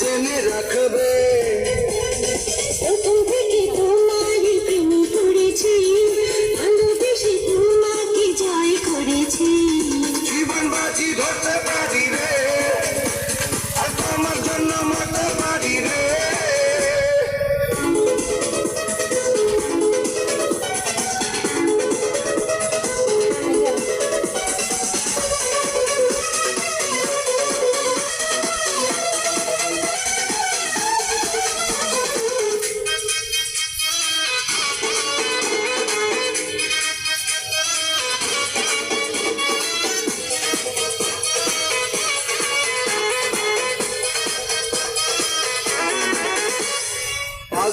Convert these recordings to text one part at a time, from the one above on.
জেনে রাখবে।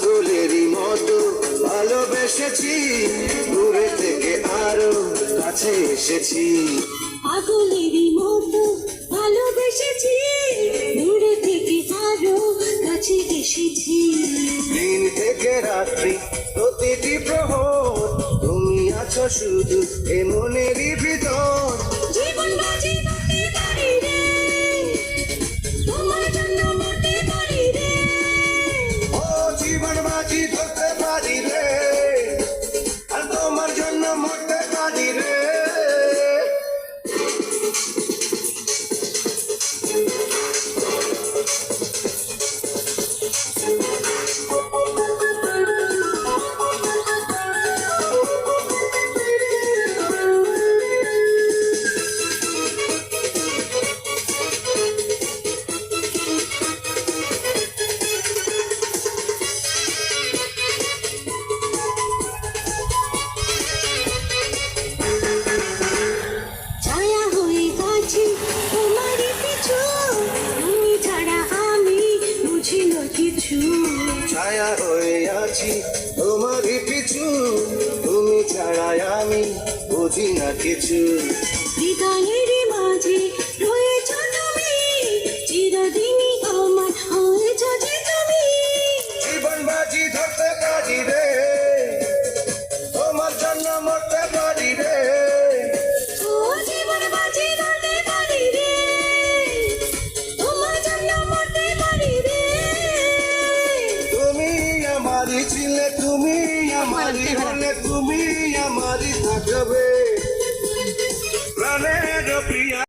পাগলেরই মতো ভালোবেসেছি। দূরে থেকে আরও কাছে এসেছি। পাগলেরই মতো ভালোবেসেছি। দূরে থেকে আরও কাছে এসেছি। দিন থেকে রাত্রি প্রতিটি প্রহর তুমি আছো শুধু এ মনেরই ভিতর। জীবন বাজি ধরতে আছি। তোমারই পিছু তুমি ছাড়া আমি বুঝি না কিছু। হৃদয়ের মাঝে রয়েছ তুমি চিরদিনই আমার হয়েছ যে তুমি। জীবন বাজি ধরতে রে। আমারই হলে তুমি আমারই থাকবে প্রাণের প্রিয়া